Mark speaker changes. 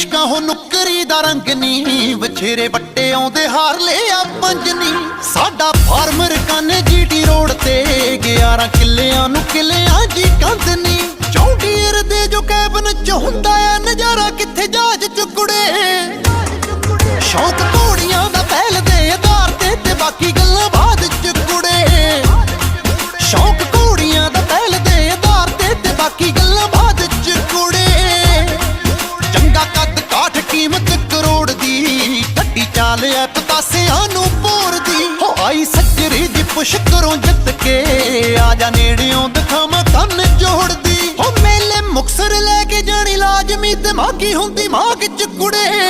Speaker 1: ਇਸ਼ਕਾਂ ਹੋ ਨੁਕਰੀ ਦਾ ਰੰਗ ਨੀ ਬਛੇਰੇ ਵੱਟੇ ਆਉਂਦੇ ਹਾਰ ਲਿਆ ਪੰਜਨੀ। ਸਾਡਾ ਫਾਰਮਰ ਕਾਨੇ ਜੀਟੀ ਰੋਡ ਤੇ 11 ਕਿੱਲਿਆਂ ਨੂੰ ਕਿੱਲਿਆਂ ਜੀ ਕੰਧ ਚੌਂਡੀਰ ਦੇ ਜੋ ਕੈਬਨ ਚ ਹੁੰਦਾ ਆ, ਨਜ਼ਾਰਾ ਕਿੱਥੇ ਜਾਜ ਚੁਕੜੇ ਸ਼ੌਕ ਘੋੜੀਆਂ ਦਾ ਪਹਿਲ ਦੇ ਆਧਾਰ ਤੇ ਤੇ ਬਾਕੀ ਗੱਲਾਂ ਬਾਅਦ ਚ ਕੁੜੇ। ਸ਼ੌਕ ਚਾਲ ਐ ਪਤਾਸਿਆਂ ਨੂੰ ਪੋਰ ਦੀ ਹੋ ਆਈ ਸੱਜਰੀ ਦੀ ਪੁਸ਼ ਕਰੋ ਜਿੱਤ ਕੇ। ਆ ਜਾ ਨੇੜਿਓਂ ਦਿਖਾਵਾਂ ਕੰਨ ਜੋੜਦੀ। ਹੋ ਮੇਲੇ ਮੁਕਸਰ ਲੈ ਕੇ ਜਾਣੀ ਲਾਜ਼ਮੀ। ਦਿਮਾਗੀ ਹੁੰਦੀ ਮਾਗ ਚ ਕੁੜੇ।